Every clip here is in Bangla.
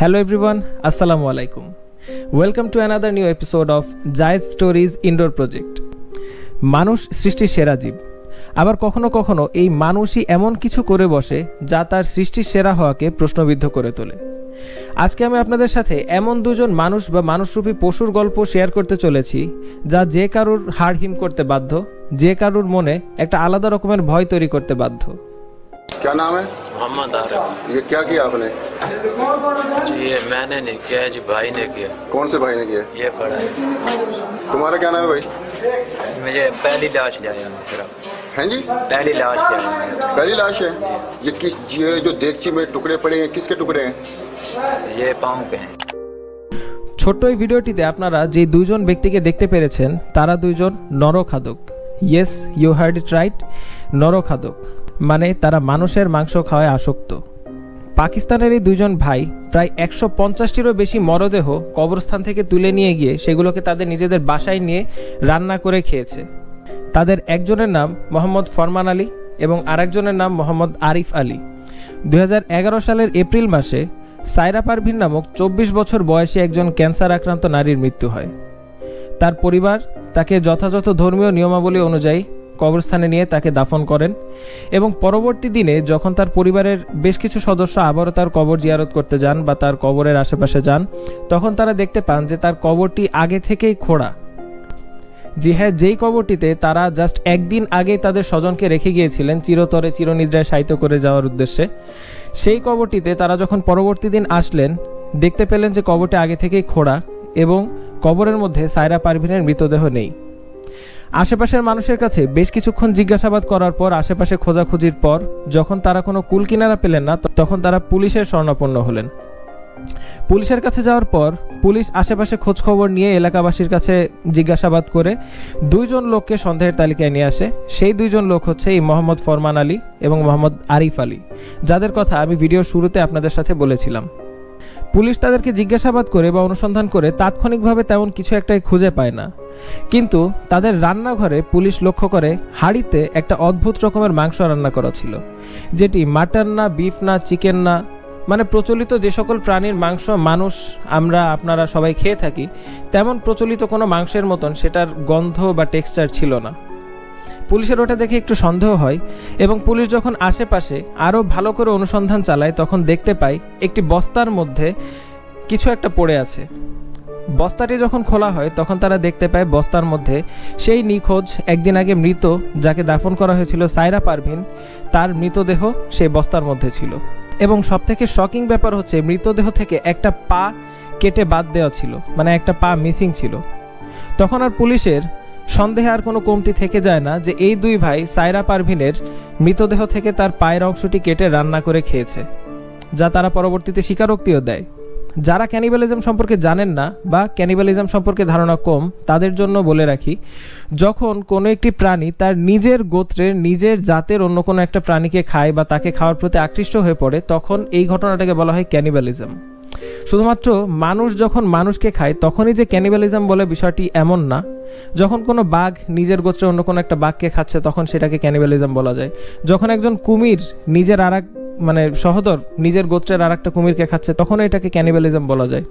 হ্যালো এভরিওয়ান আসসালামু আলাইকুম welcome to another new episode of Jaiz stories indoor project মানুষ সৃষ্টির সেরা জীব। আবার কখনো কখনো এই মানুষই এমন কিছু করে বসে যা তার সৃষ্টির সেরা হওয়াকে প্রশ্নবিদ্ধ করে তোলে। আজকে আমি আপনাদের সাথে এমন দুজন মানুষ বা মানুষরূপী পশুর গল্প শেয়ার করতে চলেছি, যা যে কারোর হাড়হিম করতে বাধ্য, যে কারোর মনে একটা আলাদা রকমের ভয় তৈরি করতে বাধ্য। কেন मोहम्मद आरिफ ये क्या किया आपने जी ये मैंने नहीं किया है जी भाई ने किया कौन से भाई ने किया ये पड़ा है तुम्हारा क्या नाम है भाई मुझे पहली लाश लाया मैं सिर्फ हैं जी पहली लाश लाया मैं। पहली लाश है ये किस ये जो देगची में टुकड़े पड़े हैं किसके टुकड़े हैं ये पाँव के हैं ছোট্ট এই ভিডিওটিতে আপনারা যে দুইজন ব্যক্তিকে দেখতে পেরেছেন তারা দুইজন নরখাদক yes you heard it right নরখাদক মানে তারা মানুষের মাংস খাওয়ায় আসক্ত। পাকিস্তানের এই দুইজন ভাই প্রায় একশো পঞ্চাশটিরও বেশি মরদেহ কবরস্থান থেকে তুলে নিয়ে গিয়ে সেগুলোকে তাদের নিজেদের বাসায় নিয়ে রান্না করে খেয়েছে। তাদের একজনের নাম মোহাম্মদ ফরমান আলী এবং আরেকজনের নাম মোহাম্মদ আরিফ আলী। দু হাজার এগারো সালের এপ্রিল মাসে সাইরা পারভিন নামক চব্বিশ বছর বয়সী একজন ক্যান্সার আক্রান্ত নারীর মৃত্যু হয়। তার পরিবার তাকে যথাযথ ধর্মীয় নিয়মাবলী অনুযায়ী কবরস্থানে নিয়ে তাকে দাফন করেন এবং পরবর্তী দিনে যখন তার পরিবারের বেশ কিছু সদস্য আবারও তার কবর জিয়ারত করতে যান বা তার কবরের আশেপাশে যান, তখন তারা দেখতে পান যে তার কবরটি আগে থেকেই খোঁড়া। জি হ্যাঁ যেই কবরটিতে তারা জাস্ট একদিন আগেই তাদের স্বজনকে রেখে গিয়েছিলেন চিরতরে, চিরনিদ্রায় শায়িত করে যাওয়ার উদ্দেশ্যে। সেই কবরটিতে তারা যখন পরবর্তী দিন আসলেন, দেখতে পেলেন যে কবরটি আগে থেকেই খোঁড়া এবং কবরের মধ্যে সায়রা পারভিনের মৃতদেহ নেই। আশেপাশের মানুষের কাছে বেশ কিছুক্ষণ জিজ্ঞাসাবাদ করার পর আশেপাশে খোঁজাখুঁজির পর যখন তারা কোনো কুল কিনারা পেলেন না তখন তারা পুলিশের স্বর্ণাপন্ন হলেন। পুলিশের কাছে যাওয়ার পর পুলিশ আশেপাশে খোঁজ খবর নিয়ে এলাকাবাসীর কাছে জিজ্ঞাসাবাদ করে দুইজন লোককে সন্দেহের তালিকায় নিয়ে আসে। সেই দুইজন লোক হচ্ছে এই মোহাম্মদ ফরমান আলী এবং মোহাম্মদ আরিফ আলী, যাদের কথা আমি ভিডিও শুরুতে আপনাদের সাথে বলেছিলাম। পুলিশ তাদেরকে জিজ্ঞাসাবাদ করে বা অনুসন্ধান করে তাৎক্ষণিকভাবে তেমন কিছু একটাই খুঁজে পায় না। কিন্তু তাদের রান্নাঘরে পুলিশ লক্ষ্য করে হাঁড়িতে একটা অদ্ভুত রকমের মাংস রান্না করা ছিল, যেটি মাটন না, বিফ না, চিকেন না মানে প্রচলিত যে সকল প্রাণীর মাংস মানুষ, আমরা, আপনারা সবাই খেয়ে থাকি, তেমন প্রচলিত কোনো মাংসের মতন সেটার গন্ধ বা টেক্সচার ছিল না। পুলিশের ওটা দেখে একটু সন্দেহ হয় এবং পুলিশ যখন আশেপাশে আরও ভালো করে অনুসন্ধান চালায়, তখন দেখতে পায় একটি বস্তার মধ্যে কিছু একটা পড়ে আছে। বস্তাটি যখন খোলা হয়, তখন তারা দেখতে পায় বস্তার মধ্যে সেই নিখোঁজ একদিন আগে মৃত, যাকে দাফন করা হয়েছিল সায়রা পারভিন, তার মৃতদেহ সেই বস্তার মধ্যে ছিল। এবং সবথেকে শকিং ব্যাপার হচ্ছে, মৃতদেহ থেকে একটা পা কেটে বাদ দেওয়া ছিল মানে একটা পা মিসিং ছিল। তখন আর পুলিশের সন্দেহে আর কোনো কমতি থেকে যায় না যে এই দুই ভাই সায়রা পারভিনের মৃতদেহ থেকে তার পায়ের অংশটি কেটে রান্না করে খেয়েছে, যা তারা পরবর্তীতে স্বীকারোক্তিও দেয়। যারা ক্যানিবালিজম সম্পর্কে জানেন না বা ক্যানিবালিজম সম্পর্কে ধারণা কম, তাদের জন্য বলে রাখি, যখন কোনো একটি প্রাণী তার নিজের গোত্রের, নিজের জাতের অন্য কোনো একটা প্রাণীকে খায় বা তাকে খাওয়ার প্রতি আকৃষ্ট হয়ে পড়ে, তখন এই ঘটনাটাকে বলা হয় ক্যানিবালিজম শুধুমাত্র মানুষ যখন মানুষকে খায়, তখনই যে ক্যানিবালিজম বলে বিষয়টি এমন না যখন কোনো বাঘ নিজের গোত্রে অন্য কোনো একটা বাঘকে খাচ্ছে, তখন সেটাকে ক্যানিবালিজম বলা যায়। যখন একজন কুমির নিজের আর মানে সহদর নিজের গোত্রের আর একটা কুমিরকে খাচ্ছে, তখন এটাকে ক্যানিবালিজম বলা যায়।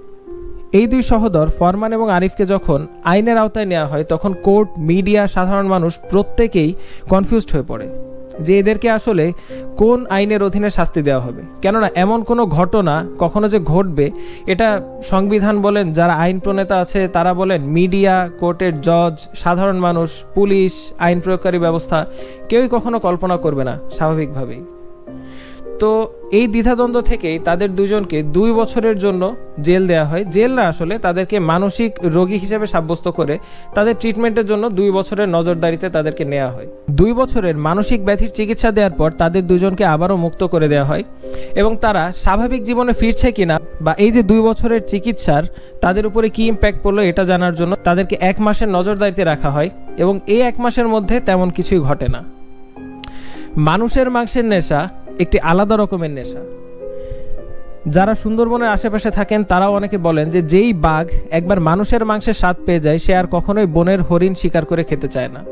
এই দুই সহদর, ফরমান এবং আরিফকে যখন আইনের আওতায় নেওয়া হয়, তখন কোর্ট, মিডিয়া, সাধারণ মানুষ প্রত্যেকেই কনফিউজড হয়ে পড়ে। যে এদেরকে আসলে কোন আইনের অধীনে শাস্তি দেওয়া হবে। কেননা এমন কোনো ঘটনা কখনো যে ঘটবে, এটা সংবিধান বলেন, যারা আইন প্রণেতা আছে, তারা বলেন, মিডিয়া, কোর্টের জজ, সাধারণ মানুষ, পুলিশ, আইন প্রয়োগকারী ব্যবস্থা, কেউই কখনো কল্পনা করবে না, স্বাভাবিকভাবেই। তো এই দ্বিধাদ্বন্দ্ব থেকেই তাদের দুজনকে দুই বছরের জন্য জেল দেওয়া হয়। জেল না আসলে তাদেরকে মানসিক রোগী হিসেবে সাব্যস্ত করে তাদের ট্রিটমেন্টের জন্য দুই বছরের নজরদারিতে তাদেরকে নেওয়া হয়। দুই বছরের মানসিক ব্যাধির চিকিৎসা দেওয়ার পর তাদের দুজনকে আবারও মুক্ত করে দেওয়া হয় এবং তারা স্বাভাবিক জীবনে ফিরছে কিনা বা এই যে দুই বছরের চিকিৎসার তাদের উপরে কি ইম্প্যাক্ট পড়ল এটা জানার জন্য তাদেরকে এক মাসের নজরদারিতে রাখা হয় এবং এই এক মাসের মধ্যে তেমন কিছুই ঘটে না। মানুষের মাংসের নেশা একটি আলাদা রকমের নেশা। যারা সুন্দরবনের আশেপাশে থাকেন, তারাও অনেকে বলেন যে যেই বাঘ একবার মানুষের মাংসের স্বাদ পেয়ে যায়, সে আর কখনোই বনের হরিণ শিকার করে খেতে চায় না।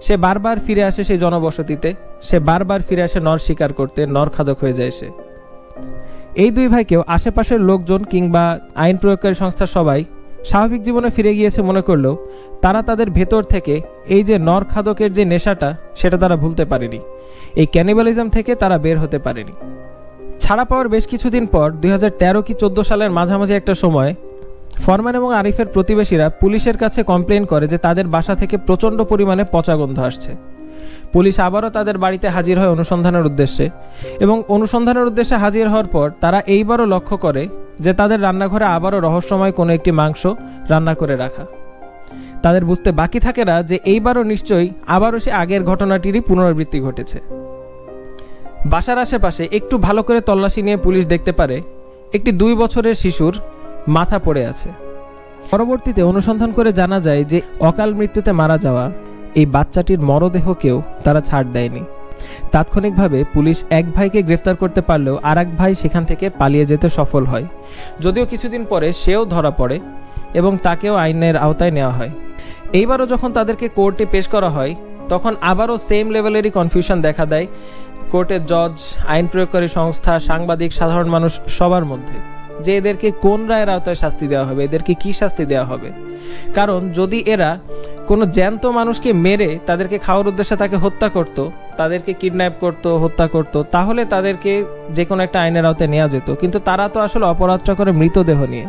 সে বারবার ফিরে আসে সেই জনবসতিতে, সে বারবার ফিরে আসে নর শিকার করতে, নর খাদক হয়ে যায় সে। এই দুই ভাইকেও আশেপাশের লোকজন কিংবা আইন প্রয়োগকারী সংস্থা সবাই স্বাভাবিক জীবনে ফিরে গিয়েছে মনে করলেও, তারা তাদের ভেতর থেকে এই যে নর খাদকের যে নেশাটা, সেটা তারা ভুলতে পারেনি। এই ক্যানিবালিজম থেকে তারা বের হতে পারেনি। ছাড়া পাওয়ার বেশ কিছুদিন পর দুই হাজার তেরো কি চোদ্দ সালের মাঝামাঝি একটা সময়, ফরমান এবং আরিফের প্রতিবেশীরা পুলিশের কাছে কমপ্লেন করে যে তাদের বাসা থেকে প্রচণ্ড পরিমাণে পচা গন্ধ আসছে। পুলিশ আবারও তাদের বাড়িতে হাজির হয় অনুসন্ধানের উদ্দেশ্যে এবং অনুসন্ধানের উদ্দেশ্যে হাজির হওয়ার পর তারা এইবারও লক্ষ্য করে যে তাদের রান্নাঘরে আবারও রহস্যময় কোনো একটি মাংস রান্না করে রাখা। তাদের বুঝতে বাকি থাকে না যে এইবারও নিশ্চয়ই আবারও সে আগের ঘটনাটিরই পুনরাবৃত্তি ঘটেছে। বাসার আশেপাশে একটু ভালো করে তল্লাশি নিয়ে পুলিশ দেখতে পারে একটি দুই বছরের শিশুর মাথা পড়ে আছে। পরবর্তীতে অনুসন্ধান করে জানা যায় যে অকাল মৃত্যুতে মারা যাওয়া এই বাচ্চাটির মরদেহকেও তারা ছাড় দেয়নি। তাৎক্ষণিকভাবে পুলিশ এক ভাইকে গ্রেফতার করতে পারলেও আর ভাই সেখান থেকে পালিয়ে যেতে সফল হয়। যদিও কিছুদিন পরে সেও ধরা পড়ে এবং তাকেও আইনের আওতায় নেওয়া হয়। এইবারও যখন তাদেরকে কোর্টে পেশ করা হয়, তখন আবারও সেম লেভেলেরই কনফিউশন দেখা দেয়। কোর্টের জজ, আইন প্রয়োগকারী সংস্থা, সাংবাদিক, সাধারণ মানুষ সবার মধ্যে। যে এদেরকে কোন রায়ের আওতায় শাস্তি দেওয়া হবে, এদেরকে কি শাস্তি দেওয়া হবে? কারণ যদি এরা কোনো জ্যান্ত মানুষকে মেরে তাদেরকে খাওয়ার উদ্দেশ্যে তাকে হত্যা করত, তাদেরকে কিডন্যাপ করত, হত্যা করত, তাহলে তাদেরকে যে কোনো একটা আইনের আওতায় নেওয়া যেত। কিন্তু তারা তো আসলে অপরাধটা করে মৃতদেহ নিয়ে।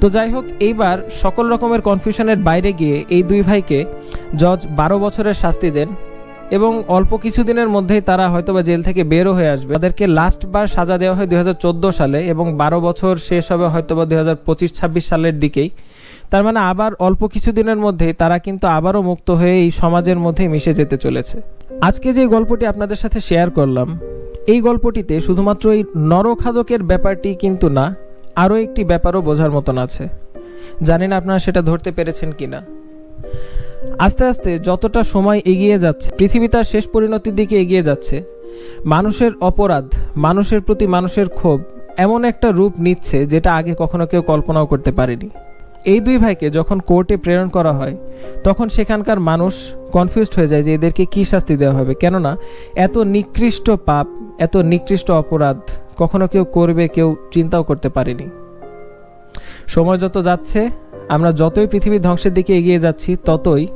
তো যাই হোক, এইবার সকল রকমের কনফিউশনের বাইরে গিয়ে এই দুই ভাইকে জজ বারো বছরের শাস্তি দেন। এবং অল্প কিছুদিনের মধ্যেই তারা হয়তোবা জেল থেকে বেরো হয়ে আসবে। তাদেরকে লাস্ট বার সাজা দেওয়া হয় দুই হাজার চোদ্দ সালে এবং বারো বছর শেষ হবে হয়তোবা দুই হাজার পঁচিশ ছাব্বিশ সালের দিকেই। তার মানে আবার অল্প কিছুদিনের মধ্যেই তারা কিন্তু আবারও মুক্ত হয়ে এই সমাজের মধ্যেই মিশে যেতে চলেছে। আজকে যে গল্পটি আপনাদের সাথে শেয়ার করলাম, এই গল্পটিতে শুধুমাত্র এই নরখাদকের ব্যাপারটি কিন্তু না, আরও একটি ব্যাপারও বোঝার মতন আছে। জানি না আপনারা সেটা ধরতে পেরেছেন কিনা? আস্তে আস্তে যতটা সময় এগিয়ে যাচ্ছে, পৃথিবী তার শেষ পরিণতির দিকে এগিয়ে যাচ্ছে। মানুষের অপরাধ, মানুষের প্রতি মানুষের ক্ষোভ এমন একটা রূপ নিচ্ছে যেটা আগে কখনো কেউ কল্পনাও করতে পারেনি। এই দুই ভাইকে যখন কোর্টে প্রেরণ করা হয়, তখন সেখানকার মানুষ কনফিউজড হয়ে যায় যে এদেরকে কী শাস্তি দেওয়া হবে। কেননা, এত নিকৃষ্ট পাপ, এত নিকৃষ্ট অপরাধ কখনো কেউ করবে কেউ চিন্তাও করতে পারেনি। সময় যত যাচ্ছে আমরা যতই পৃথিবীর ধ্বংসের দিকে এগিয়ে যাচ্ছি, ততই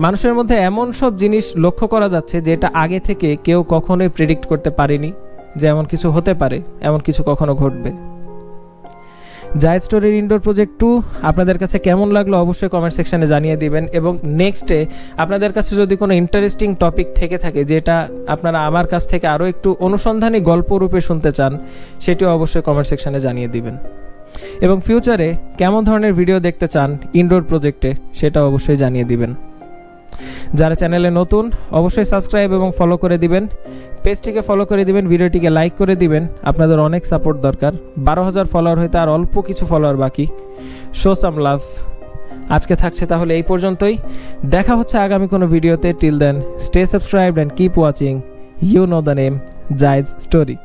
মানুষের মধ্যে এমন সব জিনিস লক্ষ্য করা যাচ্ছে যেটা আগে থেকে কেউ কখনোই প্রেডিক্ট করতে পারেনি যে এমন কিছু হতে পারে, এমন কিছু কখনো ঘটবে। জায়দ স্টোরির ইনডোর প্রজেক্ট টু আপনাদের কাছে কেমন লাগল অবশ্যই কমেন্ট সেকশানে জানিয়ে দিবেন এবং নেক্সটে আপনাদের কাছে যদি কোনো ইন্টারেস্টিং টপিক থেকে থাকে যেটা আপনারা আমার কাছ থেকে আরও একটু অনুসন্ধানী গল্প রূপে শুনতে চান, সেটিও অবশ্যই কমেন্ট সেকশানে জানিয়ে দিবেন। এবং ফিউচারে কেমন ধরনের ভিডিও দেখতে চান ইনডোর প্রজেক্টে সেটা অবশ্যই জানিয়ে দিবেন। যারা চ্যানেলে নতুন, অবশ্যই সাবস্ক্রাইব এবং ফলো করে দিবেন। পেজটিকে ফলো করে দিবেন ভিডিওটিকে লাইক করে দিবেন। আপনাদের অনেক সাপোর্ট দরকার। বারো হাজার ফলোয়ার হয়তো আর অল্প কিছু ফলোয়ার বাকি। শো সাম লাভ আজকে থাকছে তাহলে এই পর্যন্তই। দেখা হচ্ছে আগামী কোনো ভিডিওতে till then stay subscribed and keep watching you know the name Jaiz story